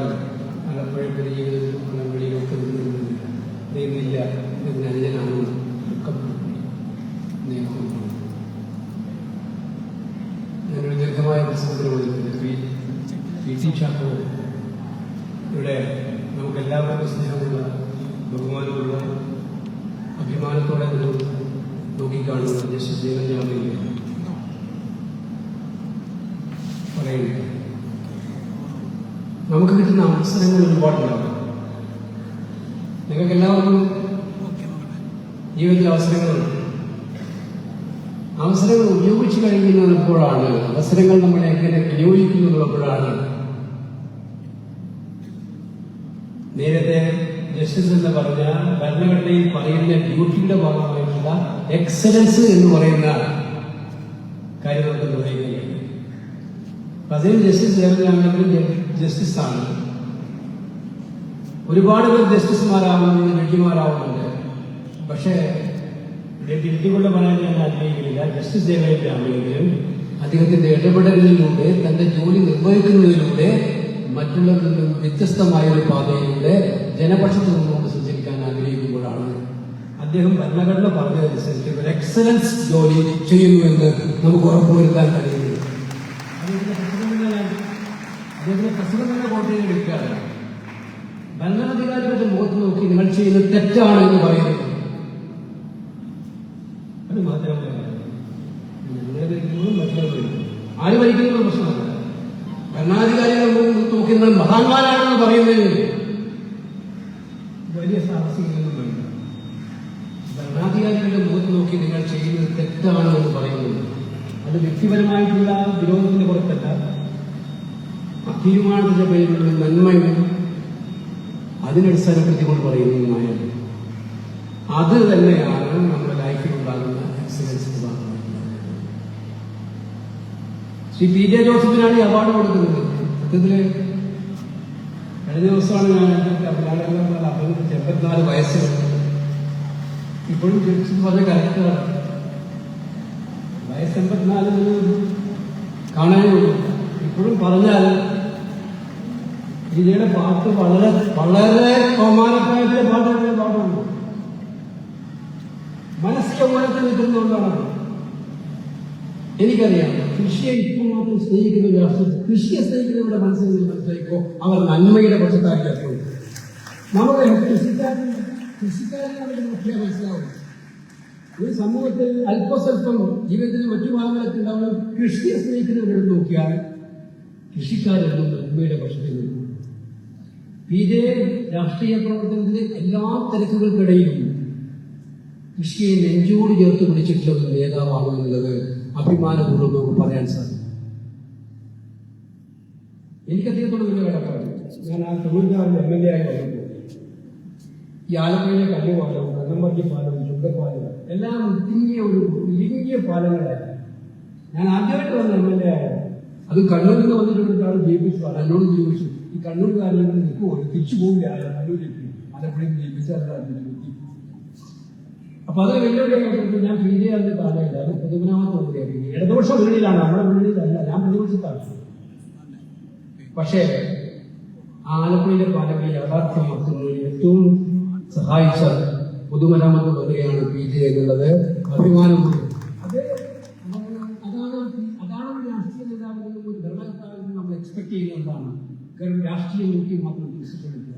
പറയാറുണ്ട് ആലപ്പുഴ ജീവിതത്തിലും വെളിയിലൊക്കെ നിന്നില്ല ദൈവമില്ല ഇതിന് അനുജനാണെന്ന് ദുഃഖപ്പെട്ടു നേതൃത്വം ഞാനൊരു ദീർഘമായ പ്രസംഗത്തിന് വന്നിട്ടുണ്ട് പി ടി ചാക്കോ ഇവിടെ നമുക്കെല്ലാവർക്കും സ്നേഹമുള്ള ബഹുമാനമുള്ള അഭിമാനത്തോടെ നമ്മൾ നോക്കിക്കാണുന്ന ജസ്റ്റിസ് ജീവൻജാമയിൽ പറയുന്നത് നമുക്ക് കിട്ടുന്ന അവസരങ്ങൾ ഒരുപാടുണ്ടാവും നിങ്ങൾക്ക് എല്ലാവർക്കും ജീവിതത്തിൽ അവസരങ്ങളുണ്ട് അവസരങ്ങൾ ഉപയോഗിച്ചു കഴിയുന്നപ്പോഴാണ് അവസരങ്ങൾ നമ്മൾ എങ്ങനെ വിനിയോഗിക്കുന്നപ്പോഴാണ് നേരത്തെ ജസ്റ്റിസ് എന്ന് പറഞ്ഞ ഭരണഘടനയിൽ പറയുന്ന ഡ്യൂട്ടിയുടെ ഭാഗമായിട്ടുള്ള എക്സലൻസ് എന്ന് പറയുന്ന കാര്യം നമുക്ക് നിർവഹിക്കുന്നത് അതിൽ ജസ്റ്റിസ് ജനറൽ ജസ്റ്റിസ് ആണ്. ഒരുപാട് പേർ ജസ്റ്റിസുമാരാവുന്നുണ്ട് ജഡ്ജിമാരാവുന്നുണ്ട് പക്ഷേ ജഡ്ജിക്കൊണ്ട് പറയാൻ ഞാൻ ആഗ്രഹിക്കുന്നില്ല. ജസ്റ്റിസ് ദേവനാണെങ്കിലും അദ്ദേഹത്തിന്റെ ഇടപെടലിലൂടെ തന്റെ ജോലി നിർവഹിക്കുന്നതിലൂടെ മറ്റുള്ളവരിൽ നിന്നും വ്യത്യസ്തമായ ഒരു പാതയിലൂടെ ജനപക്ഷത്തു നിന്നുകൊണ്ട് സഞ്ചരിക്കാൻ ആഗ്രഹിക്കുമ്പോഴാണ് അദ്ദേഹം ഭരണഘടന പറഞ്ഞതനുസരിച്ച് ഒരു എക്സലൻസ് ജോലി ചെയ്യുന്നുവെന്ന് നമുക്ക് ഉറപ്പുവരുത്താൻ കഴിയുന്നു അദ്ദേഹത്തിന്റെ പ്രസിഡന്റിനെ ഞാൻ- അദ്ദേഹത്തിന്റെ പ്രസിഡന്റിനെ കോട്ടയിൽ എടുക്കുകയാണ് ഭരണാധികാരികളുടെ മുഖത്ത് നോക്കി നിങ്ങൾ ചെയ്യുന്നത് തെറ്റാണ് എന്ന് പറയുന്നത് അത് മാത്രമല്ല. ആര് ഭരിക്കുന്ന പ്രശ്നമല്ല. ഭരണാധികാരികൾ നോക്കുന്ന മഹാന്മാരാണെന്ന് പറയുന്നതിന് വലിയ സാഹസികമൊന്നും വേണ്ട. ഭരണാധികാരികളുടെ മുഖത്ത് നോക്കി നിങ്ങൾ ചെയ്യുന്നത് തെറ്റാണ് എന്ന് പറയുന്നത് അത് വ്യക്തിപരമായിട്ടുള്ള വിരോധത്തിന്റെ പുറത്തല്ല. തീരുമാനത്തിന്റെ പേരിലുള്ള നന്മയും അതിനടിസ്ഥാനപ്പെടുത്തിക്കൊണ്ട് പറയുന്നതുമായ അത് തന്നെയാണ് നമ്മുടെ ലൈഫിൽ ഉണ്ടാകുന്ന ഭാഗമായിട്ടുള്ളത് ശ്രീ പി ജെ ജോസഫിനാണ് ഈ അവാർഡ് കൊടുക്കുന്നത്. സത്യത്തിൽ കഴിഞ്ഞ ദിവസമാണ് ഞാൻ മലയാളം അഭിനന്ദിച്ച് എൺപത്തിനാല് വയസ്സിൽ ഇപ്പോഴും ജോസഫ് പറഞ്ഞ കറക്റ്റാണ് വയസ്സ് എൺപത്തിനാല് കാണാനേ ഇപ്പോഴും പറഞ്ഞാൽ വിജയുടെ പാട്ട് വളരെ വളരെ കൗമാരപ്രായത്തിലെ പാട്ടുകളുടെ പാട്ടുണ്ട് മനസ്സിന്റെ മൂലത്തിൽ നിൽക്കുന്നതുകൊണ്ടാണ് എനിക്കറിയാം കൃഷിയെ ഇപ്പോൾ മാത്രം സ്നേഹിക്കുന്ന രാഷ്ട്രീയ കൃഷിയെ സ്നേഹിക്കുന്നവരുടെ മനസ്സിൽ നിന്ന് മനസ്സിലാക്കോ അവർ നന്മയുടെ പക്ഷത്താക്കിയപ്പോൾ നമ്മുടെ കൃഷിക്കാരൻ കൃഷിക്കാരനാണ് മുഖ്യ മനസ്സിലാവും. ഒരു സമൂഹത്തിൽ അല്പസ്വല്പം ജീവിതത്തിന്റെ മറ്റു ഭാഗങ്ങളൊക്കെ ഉണ്ടാവുന്ന കൃഷിയെ സ്നേഹിക്കുന്നവരെടുത്ത് നോക്കിയാൽ കൃഷിക്കാരെന്നും നന്മയുടെ പക്ഷത്തിൽ നിൽക്കും. പി ജെ രാഷ്ട്രീയ പ്രവർത്തനത്തിന്റെ എല്ലാ തിരക്കുകൾക്കിടയിലും കൃഷിയെ നെഞ്ചോട് ചേർത്ത് പിടിച്ചിട്ടുള്ള ഒരു നേതാവാണ് എന്നുള്ളത് അഭിമാനപൂർവം നമുക്ക് പറയാൻ സാധിക്കും. എനിക്ക് അദ്ദേഹത്തോട് വലിയ കടപ്പാട് ഞാൻ ആ തമിഴ്നാടിന്റെ എം എൽ എ ആയി വന്നപ്പോൾ ഈ ആലപ്പുഴയിലെ കല്ലുപാലം കണ്ണമ്പട്ടി പാലം ചുങ്കപ്പാലം എല്ലാം ഇടുങ്ങിയ ഒരു ഇടുങ്ങിയ പാലങ്ങളായിരുന്നു. ഞാൻ ആദ്യമായിട്ട് വന്ന എം എൽ എ ആയത് അത് കണ്ണൂരിൽ നിന്ന് വന്നിട്ടുള്ളൊരാൾ ജയിപ്പിച്ചു. എന്നോട് ചോദിച്ചു ഈ കണ്ണൂർക്കാരിൽ നിന്ന് നിൽക്കുമോ തിരിച്ചു പോകില്ല കണ്ണൂരിലേക്ക് ആലപ്പുഴയിൽ ജയിപ്പിച്ചാൽ അപ്പൊ അത് വെല്ലുവിളിയായിട്ട് ഞാൻ പി ഡി ആറിന്റെ അത് മന്ത്രിയാണ് ഇടതുപക്ഷ മുന്നണിയിലാണ്. നമ്മുടെ മുന്നണിയിലല്ല ഞാൻ പ്രതിപക്ഷത്താണ്. പക്ഷേ ആലപ്പുഴയിലെ പാലക്കെ യാഥാർത്ഥ്യമാക്കുന്നതിന് ഏറ്റവും സഹായിച്ച പൊതുമരാമത്ത് മന്ത്രിയാണ് പി ജെ എന്നുള്ളത്. അഭിമാനമാണ് രാഷ്ട്രീയം നോക്കി മാത്രം വിശ്വസിക്കുക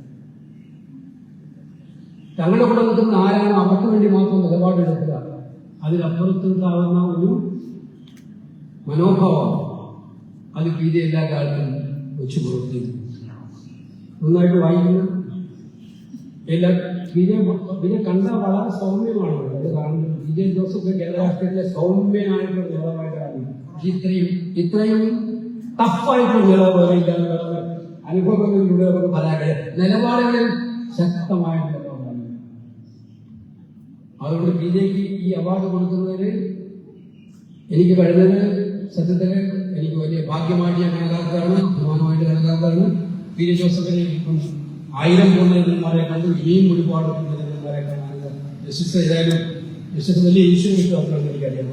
തങ്ങളുടെ കൂടെ നിൽക്കുന്ന ആരാണ് അവർക്ക് വേണ്ടി മാത്രം നിലപാടെടുക്കുക അതിനപ്പുറത്തുണ്ടാകുന്ന ഒരു മനോഭാവം അത് പി എല്ലാ കാലത്തും വെച്ച് പുലർത്തിയിരുന്നു. നന്നായിട്ട് വായിക്കുന്ന എല്ലാ ജെ പി കണ്ട വളരെ സൗമ്യമാണ്. അത് കാരണം വിജയ് ജോസഫ് കേരള രാഷ്ട്രീയത്തിലെ സൗമ്യനായിട്ടുള്ള നേതാവായിട്ടാണ്. ഇത്രയും ഇത്രയും ടഫായിട്ടുള്ള നേതാവ് വേറെ ഇല്ല എന്ന് പറയുന്ന അനുഭവങ്ങളിലൂടെ നമുക്ക് പറയാൻ കഴിയും. നിലപാടുകളിൽ ശക്തമായ നിലപാടാണ് അതുകൊണ്ട് ബി ജെ പി ഈ അവാർഡ് കൊടുക്കുന്നതിന് എനിക്ക് കഴിഞ്ഞത് സത്യത്തിൽ എനിക്ക് വലിയ ഭാഗ്യമായിട്ട് ഞാൻ കണക്കാക്കുകയാണ് അഭിമാനമായിട്ട് കണക്കാക്കുകയാണ് പി ജെ ജോസഫിനെ ഇപ്പം ആയിരം പൂർണമാരെ കണ്ടു ഇനിയും ഒരുപാട് പൂർണമാരെ കാണാനുണ്ട് ജസ്റ്റിസ് ഏതായാലും ജസ്റ്റിസ് വലിയ ഈശ്വര വിശ്വാസമാണെന്ന് എനിക്കറിയാം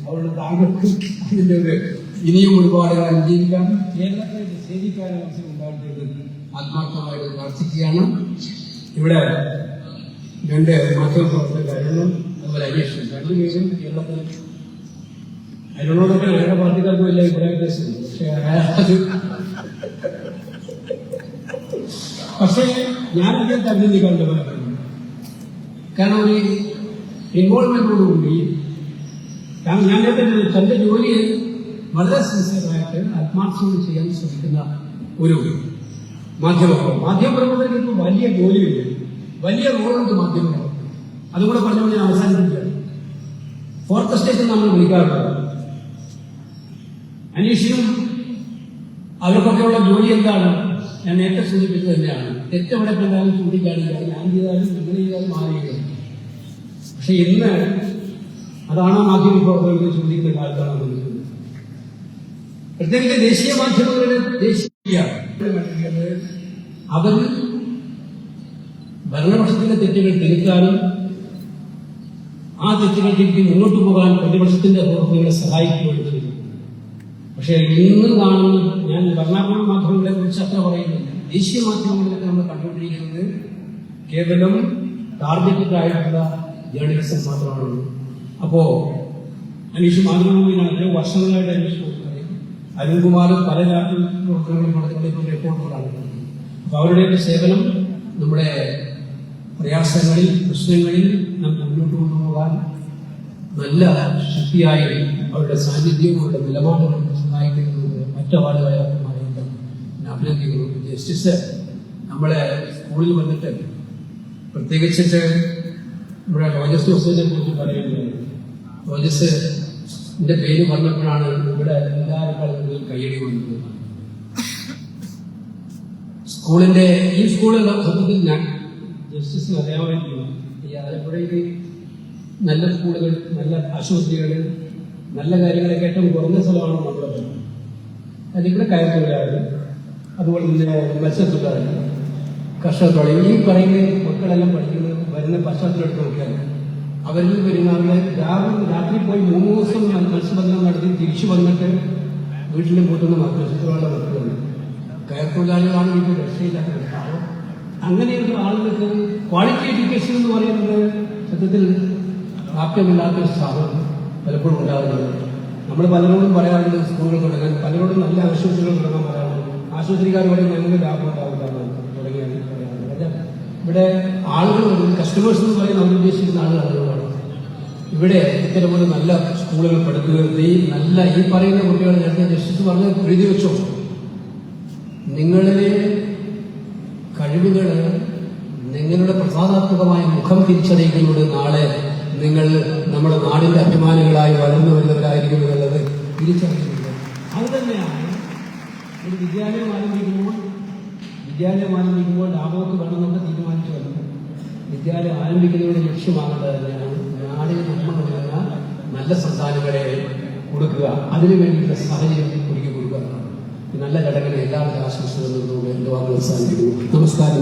അതുകൊണ്ട് താങ്കൾക്കും അതിന്റെ ഒരു ഇനിയും ഒരുപാട് കാലം ജീവിക്കാൻ കേരളത്തെ നിഷേധിക്കാനും അവസരം ഉണ്ടാകട്ടെ ആത്മാർത്ഥമായിട്ട് പ്രാർത്ഥിക്കുകയാണ്. ഇവിടെ രണ്ട് മാധ്യമ പ്രവർത്തകരായിരുന്നു അതുപോലെ അന്വേഷണം രണ്ടുപേരും കേരളത്തിൽ അതിനോടൊക്കെ വേറെ പാർട്ടിക്കാർക്കും ഇല്ല ഇവിടെ വ്യത്യാസമുണ്ട് പക്ഷേ ഞാൻ അദ്ദേഹത്തെ അഭിനന്ദിക്കാറുണ്ട് പലപ്പോഴും. കാരണം ഒരു ഇൻവോൾവ്മെന്റോടുകൂടി കാരണം ഞാൻ നേരത്തെ തന്റെ ജോലിയെ വളരെ സിൻസിയറായിട്ട് ആത്മാർത്ഥമായി ചെയ്യാൻ ശ്രമിക്കുന്ന ഒരു മാധ്യമം മാധ്യമപ്രവർത്തകർക്ക് വലിയ ജോലിയുണ്ട്. വലിയ റോളുണ്ട് മാധ്യമപ്രവർത്തകർ അതുകൂടെ പറഞ്ഞുകൊണ്ട് ഞാൻ അവസാനിപ്പിക്കുകയാണ് ഫോർത്ത് സ്റ്റേറ്റ് നമ്മൾ വിളിക്കാറുണ്ട്. അനീഷിനും അവർക്കൊക്കെയുള്ള ജോലി എന്താണ്? ഞാൻ നേരത്തെ സൂചിപ്പിച്ചത് തന്നെയാണ്. തെറ്റെവിടെ കണ്ടാലും ചൂണ്ടിക്കാണിക്കുക. ഞാൻ ചെയ്താലും നിങ്ങൾ ചെയ്താലും മാറിയത് പക്ഷെ ഇന്ന് അതാണ് മാധ്യമ ചൂണ്ടിക്കുന്ന കാലത്താണ് പ്രത്യേകിച്ച് ദേശീയ മാധ്യമങ്ങളുടെ ദേശീയ അവർ ഭരണപക്ഷത്തിന്റെ തെറ്റുകൾ തിരുത്താനും ആ തിരുത്തി മുന്നോട്ട് പോകാൻ പ്രതിപക്ഷത്തിന്റെ പ്രവർത്തനങ്ങളെ സഹായിക്കുകയും ചെയ്തു പക്ഷേ ഇന്ന് കാണുന്ന ഞാൻ ഭരണാത്മക മാധ്യമങ്ങളെ കുറിച്ച് അത്ര പറയുന്നില്ല. ദേശീയ മാധ്യമങ്ങളിലൊക്കെ നമ്മൾ കണ്ടുകൊണ്ടിരിക്കുന്നത് കേവലം ടാർഗറ്റഡ് ആയിട്ടുള്ള ജേർണലിസം മാത്രമാണ് അപ്പോ അനീഷ് എത്രയോ വർഷങ്ങളായിട്ട് അനീഷ് അരുൺകുമാർ പല രാഷ്ട്രീയ പ്രവർത്തനങ്ങളും നടത്തിക്കൊണ്ടിരിക്കുന്ന അപ്പൊ അവരുടെയൊക്കെ സേവനം നമ്മുടെ പ്രയാസങ്ങളിൽ പ്രശ്നങ്ങളിൽ നമുക്ക് മുന്നോട്ട് കൊണ്ടുപോകാൻ നല്ല ശക്തിയായി അവരുടെ സാന്നിധ്യവും അവരുടെ നിലപാടുകളും സഹായിക്കുന്നത് മറ്റവാളുകളെ ഞാൻ അഭിനന്ദിക്കുന്നു. ജസ്റ്റിസ് നമ്മളെ സ്കൂളിൽ വന്നിട്ട് പ്രത്യേകിച്ച് നമ്മുടെ റോജസ് ഹുസൈനെ കുറിച്ച് പറയുന്നത് റോജസ് എന്റെ പേര് വന്നപ്പോഴാണ് ഇവിടെ എല്ലാവരും കയ്യടി വന്നത് സ്കൂളിന്റെ ഈ സ്കൂളിലുള്ള സത്യത്തിൽ ഞാൻ ജസ്റ്റിസിന് അറിയാമായിരിക്കും ഈ ആലപ്പുഴയിൽ നല്ല സ്കൂളുകൾ നല്ല ആശുപത്രികൾ നല്ല കാര്യങ്ങളൊക്കെ ഏറ്റവും കുറഞ്ഞ സ്ഥലമാണ് നമ്മുടെ അതിവിടെ കയറുതൊഴിലാളി അതുപോലെ തന്നെ മത്സ്യത്തൊഴിലാളി കർഷക ഈ പറയുന്ന മക്കളെല്ലാം പഠിക്കുന്നത് വരുന്ന പശ്ചാത്തലം എടുത്ത് നോക്കിയാൽ അവരിൽ വരുന്നവരെ രാവിലെ രാത്രി പോയി മൂന്ന് ദിവസം മത്സ്യബന്ധനം നടത്തി തിരിച്ചു വന്നിട്ട് വീട്ടിലും കൂട്ടുന്ന മത്സ്യത്തൊഴിലാളികളുടെ മക്കളുണ്ട് കയർത്തൊഴിലാളികളാണ് എനിക്ക് രക്ഷയില്ലാത്ത അപ്പോൾ അങ്ങനെയുള്ള ആളുകൾക്ക് ക്വാളിറ്റി എഡ്യൂക്കേഷൻ എന്ന് പറയുന്നത് സത്യത്തിൽ പ്രാപ്യമില്ലാത്ത ഒരു സ്ഥാപനം പലപ്പോഴും ഉണ്ടാകുന്നത്. നമ്മൾ പലരോടും പറയാറുണ്ട് സ്കൂളുകൾ തുടങ്ങാൻ. പലരോടും നല്ല ആശുപത്രികൾ തുടങ്ങാൻ പറയാറുണ്ട്. ആശുപത്രിക്കാർ പറയും ഞങ്ങൾക്ക് ലാഭം ഉണ്ടാവില്ല തുടങ്ങിയാണ് പറയാറുണ്ട്. ഇവിടെ ആളുകൾ കസ്റ്റമേഴ്സ് എന്ന് പറയുന്ന അവർ ഉദ്ദേശിക്കുന്ന ആളുകളാണ് ഇവിടെ ഇത്തരമൊരു നല്ല സ്കൂളുകൾ പഠിക്കുക ഈ നല്ല ഈ പറയുന്ന കുട്ടികൾ നേരത്തെ ജസ്റ്റിസ് പറഞ്ഞ് പ്രീതി വെച്ചോ. നിങ്ങളിലെ കഴിവുകൾ നിങ്ങളുടെ പ്രസാദാത്മകമായ മുഖം തിരിച്ചറിയിക്കുന്നത് നാളെ നിങ്ങൾ നമ്മുടെ നാടിന്റെ അഭിമാനികളായി വളർന്നു വരുന്നവരായിരിക്കും എന്നുള്ളത് തിരിച്ചറിയുന്നുണ്ട് അത് തന്നെയാണ് ഒരു വിദ്യാലയം ആരംഭിക്കുമ്പോൾ വിദ്യാലയം ആരംഭിക്കുമ്പോൾ ലാഭമൊക്കെ വേണമെന്നൊക്കെ തീരുമാനിച്ചു വന്നു വിദ്യാലയം ആരംഭിക്കുന്നതിന്റെ ലക്ഷ്യമാകേണ്ടത് തന്നെയാണ്. നാടിന് നല്ല സന്താനങ്ങളെ കൊടുക്കുക. അതിനു വേണ്ടിയിട്ടുള്ള സാഹചര്യം ഒരുക്കി കൊടുക്കുക. നല്ല ചടങ്ങിന് എല്ലാവരുടെ ആശംസകളും എന്റെ വാക്കുകൾ സാധിക്കുന്നു നമസ്കാരം.